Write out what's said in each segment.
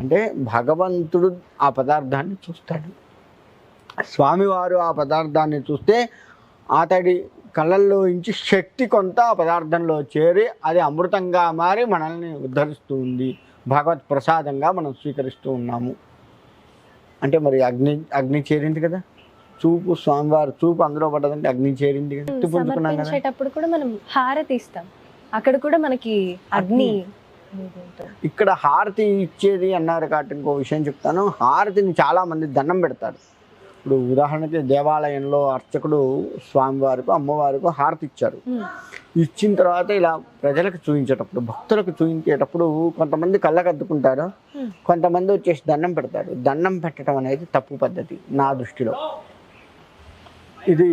అంటే భగవంతుడు ఆ పదార్థాన్ని చూస్తాడు. స్వామివారు ఆ పదార్థాన్ని చూస్తే అతడి కళ్ళల్లో నుంచి శక్తి కొంత ఆ పదార్థంలో చేరి అది అమృతంగా మారి మనల్ని ఉద్ధరిస్తూ ఉంది భగవత్ ప్రసాదంగా మనం స్వీకరిస్తూ ఉన్నాము. అంటే మరి అగ్ని అగ్ని చేరింది కదా? చూపు స్వామివారు చూపు అందులో పడ్డదంటే అగ్ని చేరింది కదా? కూడా మనం హారతి ఇస్తాం. అక్కడ కూడా మనకి అగ్ని. ఇక్కడ హారతి ఇచ్చేది అన్నారు కాబట్టి ఇంకో విషయం చెప్తాను. హారతిని చాలా మంది దండం పెడతారు. ఇప్పుడు ఉదాహరణకి దేవాలయంలో అర్చకుడు స్వామివారికి అమ్మవారికి హారతి ఇచ్చారు. ఇచ్చిన తర్వాత ఇలా ప్రజలకు చూపించేటప్పుడు భక్తులకు చూపించేటప్పుడు కొంతమంది కళ్ళకు అద్దుకుంటారు Hmm. కొంతమంది వచ్చేసి దండం పెడతారు. దండం పెట్టడం అనేది తప్పు పద్ధతి నా దృష్టిలో. ఇది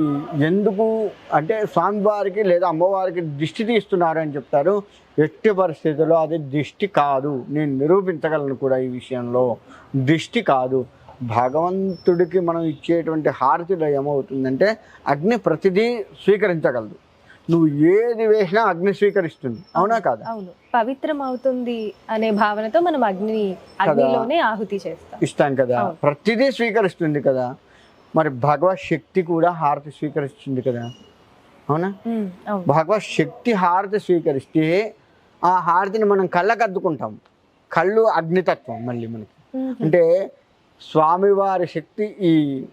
ఎందుకు అంటే స్వామివారికి లేదా అమ్మవారికి దిష్టి తీస్తున్నారు అని చెప్తారు. ఎట్టి పరిస్థితుల్లో అది దిష్టి కాదు. నేను నిరూపించగలను కూడా ఈ విషయంలో. దిష్టి కాదు. భగవంతుడికి మనం ఇచ్చేటువంటి హారతిలో ఏమవుతుందంటే అగ్ని ప్రతిదీ స్వీకరించగలదు. నువ్వు ఏది వేసినా అగ్ని స్వీకరిస్తుంది. అవునా కాదా? అవును. పవిత్రం అవుతుంది అనే భావనతో మనం అగ్ని అగ్నిలోనే ఆహుతి చేస్తాం. ఇస్తాం కదా. ప్రతిదీ స్వీకరిస్తుంది కదా. మరి భగవత్ శక్తి కూడా హారతి స్వీకరిస్తుంది కదా. అవునా? భగవత్ శక్తి హారతి స్వీకరిస్తే ఆ హారతిని మనం కళ్ళకు అద్దుకుంటాం కళ్ళు అగ్నితత్వం మళ్ళీ మనకి. అంటే స్వామివారి శక్తి ఈ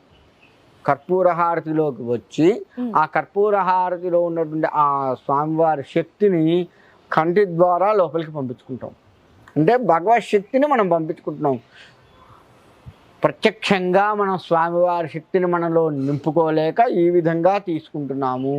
కర్పూర హారతిలోకి వచ్చి ఆ కర్పూర హారతిలో ఉన్నటువంటి ఆ స్వామివారి శక్తిని కంటి ద్వారా లోపలికి పంపించుకుంటాం. అంటే భగవత్ శక్తిని మనం పంపించుకుంటున్నాం. ప్రత్యక్షంగా మనం స్వామివారి శక్తిని మనలో నింపుకోలేక ఈ విధంగా తీసుకుంటున్నాము.